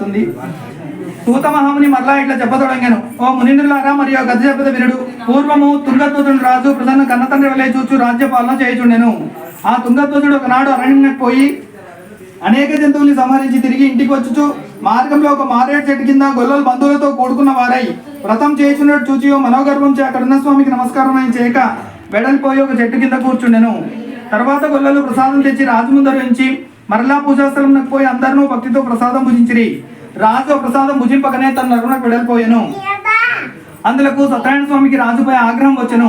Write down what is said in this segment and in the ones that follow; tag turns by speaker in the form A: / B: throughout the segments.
A: అవుతుంది సూత మహాముని మరలా ఇట్లా చెప్పదొడంగాను. ఓ మునింద్రులారా మరియు గత చెప్పద వినుడు పూర్వము తుంగత్వతుడు రాజు ప్రధాన కన్నతండ్రి వలె చూచు రాజ్యపాలన చేయుచుండెను. ఆ తుంగత్వతుడు ఒకనాడు అరణ్యకు పోయి అనేక జంతువుల్ని సంహరించి తిరిగి ఇంటికి వచ్చుచు మార్గంలో ఒక మారేడు చెట్టు కింద గొల్లలు బంధువులతో కూడుకున్న వారై వ్రతం చేయుచున్నట్టు చూచి ఓ మనోగర్భం చే అక్కడున్న స్వామికి నమస్కారం అని చేయక వెడలిపోయి ఒక చెట్టు కింద కూర్చుండెను. తర్వాత గొల్లలు ప్రసాదం తెచ్చి రాజు ముందరించి మరలా పూజాస్థలంకి పోయి అందరినూ భక్తితో ప్రసాదం పూజించిరి రాజు ప్రసాదం భుజింపకనే తన నరునకు వెళ్ళిపోయాను అందులకు సత్యనారాయణ స్వామికి రాజుపై ఆగ్రహం వచ్చెను.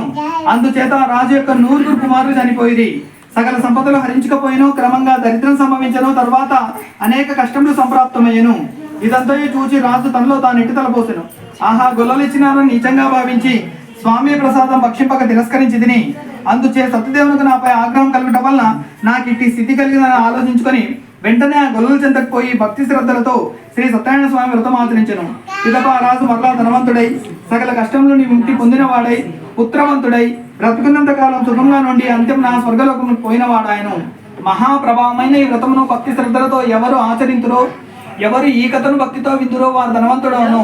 A: అందుచేత రాజు యొక్క నూరుగురు కుమారులు చనిపోయింది సకల సంపదలు హరించకపోయాను క్రమంగా దరిద్రం సంభవించను తర్వాత అనేక కష్టములు సంప్రాప్తమయ్యను. ఇదంతా చూచి రాజు తనలో తాను ఇటు తలపోసెను ఆహా గొల్లలిచ్చినారని నిజంగా భావించి స్వామి ప్రసాదం భక్షింపక తిరస్కరించి తిని అందుచే సత్యదేవునికి నాపై ఆగ్రహం కలగటం వలన నాకు ఇట్టి స్థితి కలిగిందని ఆలోచించుకొని వెంటనే ఆ గొల్లల చెంతకు పోయి భక్తి శ్రద్ధలతో శ్రీ సత్యనారాయణ స్వామి వ్రతం ఆచరించను. పిదప రాజు మరలా ధనవంతుడై సకల కష్టంలో ముక్తి పొందినవాడై పుత్రవంతుడై బ్రతుకున్నంత కాలం సుఖంగా నుండి అంత్యం నా స్వర్గలోకము పోయినవాడాయను. మహాప్రభావమైన ఈ వ్రతమును భక్తి శ్రద్ధలతో ఎవరు ఆచరింతురో ఎవరు ఈ కథను భక్తితో విద్దురో వారు ధనవంతుడవును.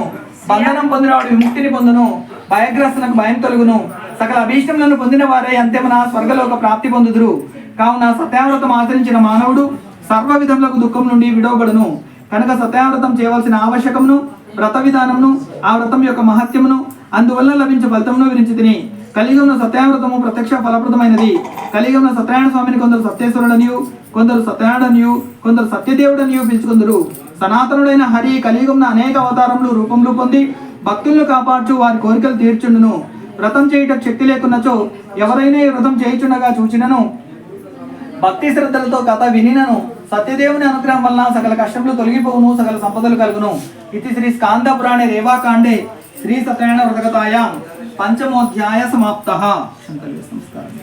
A: బంధనం పొందినవాడు విముక్తిని పొందును భయగ్రస్తులకు భయం తొలుగును. సకల అభీష్టములను పొందిన వారే అంత్యమున స్వర్గలోక ప్రాప్తి పొందుదురు. కావున సత్యావ్రతం ఆచరించిన మానవుడు సర్వ విధములకు దుఃఖం నుండి విడవబడును. కనుక సత్యావ్రతం చేయవలసిన ఆవశ్యకమును వ్రత విధానమును ఆ వ్రతం యొక్క మహత్యమును అందువల్ల లభించే ఫలితమును విరించి తిని కలియుగంలో సత్యావ్రతము ప్రత్యక్ష ఫలప్రదమైనది. కలియుగంలో సత్యనారాయణ స్వామిని కొందరు సత్యేశ్వరుడనియు కొందరు సత్యనారాయణనియు కొందరు సత్యదేవుడనియు పిలుచుకుందరు. సనాతనుడైన హరి కలియుగంలో అనేక అవతారములు రూపములు పొంది భక్తులను కాపాడుచు వారి కోరికలు తీర్చుండును. వ్రతం చేయుట శక్తి లేకున్నచో ఎవరైనా ఈ వ్రతం చేయుచుండగా చూచినను. భక్తి శ్రద్ధలతో కథ వినినను. సత్యదేవుని అనుగ్రహం వలన సకల కష్టములు తొలగిపోవును సకల సంపదలు కలుగును. ఇది శ్రీ స్కాంద పురాణే రేవాకాండే శ్రీ సత్యనారాయణ వ్రతకథాయాం పంచమోధ్యాయ సమాప్త. నమస్కారం